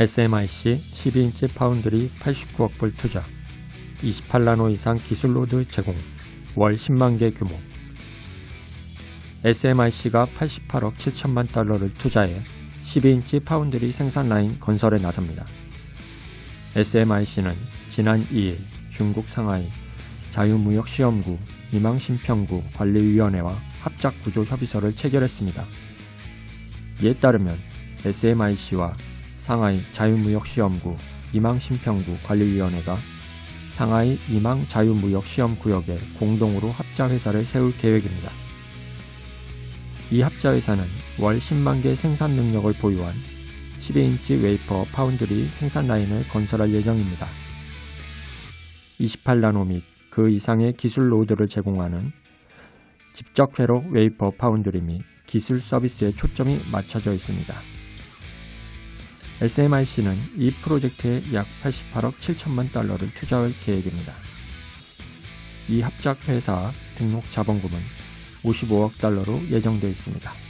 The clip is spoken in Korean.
SMIC 12인치 파운드리 89억 불 투자 28나노 이상 기술 로드 제공 월 10만 개 규모 SMIC가 88억 7천만 달러를 투자해 12인치 파운드리 생산 라인 건설에 나섭니다. SMIC는 지난 2일 중국 상하이 자유무역시험구 이망신평구 관리위원회와 합작구조 협의서를 체결했습니다. 이에 따르면 SMIC와 상하이 자유무역시험구 이망신평구 관리위원회가 상하이 이망 자유무역시험구역에 공동으로 합자회사를 세울 계획입니다. 이 합자회사는 월 10만 개 생산 능력을 보유한 12인치 웨이퍼 파운드리 생산 라인을 건설할 예정입니다. 28나노 및 그 이상의 기술 로드를 제공하는 직접 회로 웨이퍼 파운드리 및 기술 서비스에 초점이 맞춰져 있습니다. SMIC는 이 프로젝트에 약 88억 7천만 달러를 투자할 계획입니다. 이 합작 회사 등록 자본금은 55억 달러로 예정되어 있습니다.